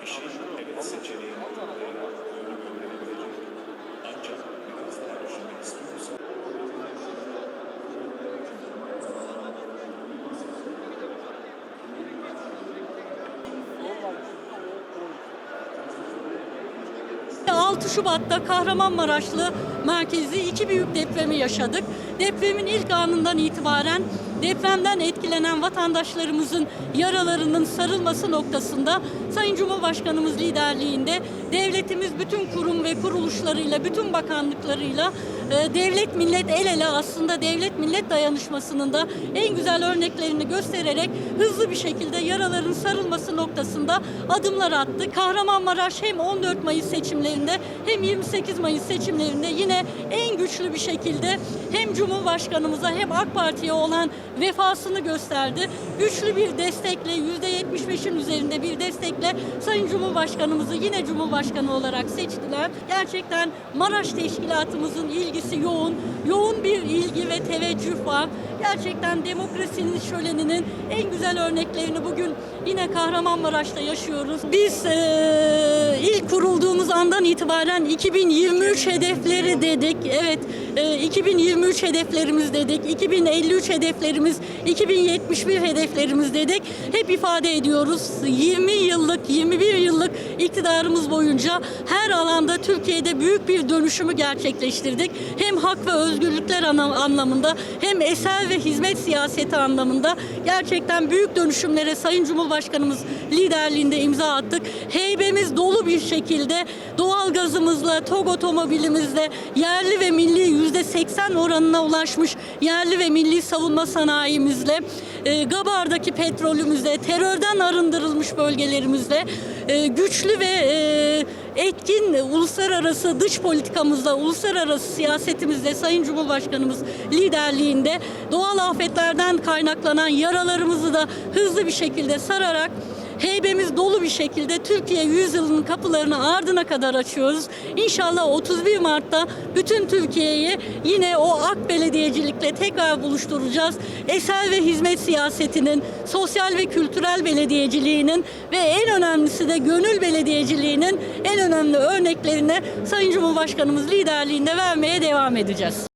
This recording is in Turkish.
kişi evet seçeneğini 6 Şubat'ta Kahramanmaraşlı merkezi iki büyük depremi yaşadık. Depremin ilk anından itibaren depremden etkilenen vatandaşlarımızın yaralarının sarılması noktasında Sayın Cumhurbaşkanımız liderliğinde devletimiz bütün kurum ve kuruluşlarıyla, bütün bakanlıklarıyla e, devlet millet el ele aslında devlet millet dayanışmasının da en güzel örneklerini göstererek hızlı bir şekilde yaraların sarılması noktasında adımlar attı. Kahramanmaraş hem 14 Mayıs seçimlerinde hem 28 Mayıs seçimlerinde yine en güçlü bir şekilde hem Cumhurbaşkanımıza hem AK Parti'ye olan vefasını gösterdi. Güçlü bir destekle %75'in üzerinde bir destekle Sayın Cumhurbaşkanımızı yine Cumhurbaşkanı olarak seçtiler. Gerçekten Maraş Teşkilatımızın ilgisi yoğun, yoğun bir ilgi ve teveccüh var. Gerçekten demokrasinin şöleninin en güzel örneklerini bugün yine Kahramanmaraş'ta yaşıyoruz. Biz eee, ilk kurulduğumuz andan itibaren 2023 hedefleri dedik. Evet, eee, 2023 hedeflerimiz dedik. 2053 hedeflerimiz, 2071 hedeflerimiz dedik. Hep ifade ediyoruz. 20 yıllık, 21 yıllık iktidarımız boyunca her alanda Türkiye'de büyük bir dönüşümü gerçekleştirdik. Hem hak ve özgürlükler anlamında hem eser ve hizmet siyaseti anlamında gerçekten büyük dönüşümlere Sayın Cumhurbaşkanımız liderliğinde imza attık. Heybemiz dolu bir şekilde doğalgazımızla, TOG otomobilimizle yerli ve milli yüzde 80 oranına ulaşmış yerli ve milli savunma sanayimizle, e, Gabar'daki petrolümüzle, terörden arındırılmış bölgelerimizle e, güçlü ve e, etkin uluslararası dış politikamızla, uluslararası siyasetimizle Sayın Cumhurbaşkanımız liderliğinde doğal afetlerden kaynaklanan yaralarımızı da hızlı bir şekilde sararak heybemiz dolu bir şekilde Türkiye yüzyılının kapılarını ardına kadar açıyoruz. İnşallah 31 Mart'ta bütün Türkiye'yi yine o AK belediyecilikle tekrar buluşturacağız. Eser ve hizmet siyasetinin, sosyal ve kültürel belediyeciliğinin ve en önemlisi de gönül belediyeciliğinin en önemli örneklerini Sayın Cumhurbaşkanımız liderliğinde vermeye devam edeceğiz.